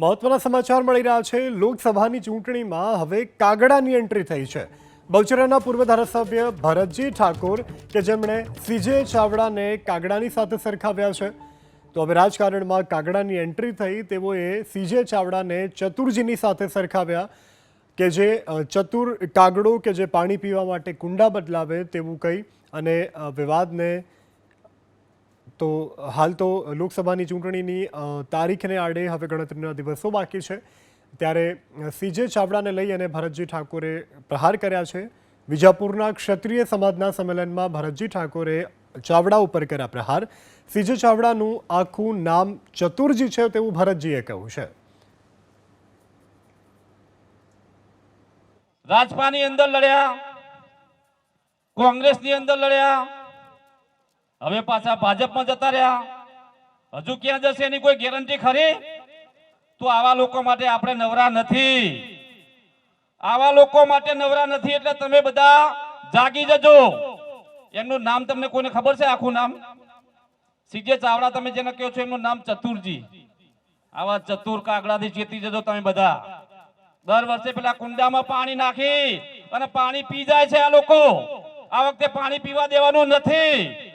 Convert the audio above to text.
મહત્વના સમાચાર મળી રહ્યા છે. લોકસભાની ચૂંટણીમાં હવે કાગડાની એન્ટ્રી થઈ છે. બહુચરાના પૂર્વ ધારાસભ્ય ભરતજી ઠાકોર કે જેમણે સીજે ચાવડાને કાગડાની સાથે સરખાવ્યા છે. તો હવે રાજકારણમાં કાગડાની એન્ટ્રી થઈ તેઓએ સીજે ચાવડાને ચતુરજીની સાથે સરખાવ્યા. કે જે ચતુર કાગડો કે જે પાણી પીવા માટે કુંડા બદલાવે તેવું કહી અને વિવાદને તો હાલ તો લોકસભાની ચૂંટણીની તારીખને આડે હવે ગણતરીના દિવસો બાકી છે. ત્યારે સીજે ચાવડાને લઈ અને ભરતજી ઠાકોરે પ્રહાર કર્યા છે. વિજાપુરના ક્ષત્રિય સમાજના સંમેલનમાં ભરતજી ઠાકોરે ચાવડા ઉપર કર્યા પ્રહાર. સીજે ચાવડાનું આખું નામ ચતુરજી છે તેવું ભરતજીએ કહ્યું છે. રાજપાની અંદર લડ્યા, કોંગ્રેસની અંદર લડ્યા હવે પાછા ભાજપમાં જતા રહ્યા. હજુ ક્યાં જશે એની કોઈ ગેરંટી ખરી? તો આવા લોકો માટે આપણે નવરા નથી. આવા લોકો માટે નવરા નથી એટલે તમે બધા જાગી જજો. એમનું નામ તમને કોઈને ખબર છે? આખું નામ? સીજે ચાવડા તમે જેને કહો છો એમનું નામ ચતુરજી. આવા ચતુર કાગડાથી ચેતી જજો તમે બધા. દર વર્ષે પેલા કુંડામાં પાણી નાખી અને પાણી પી જાય છે આ લોકો. આ વખતે પાણી પીવા દેવાનું નથી.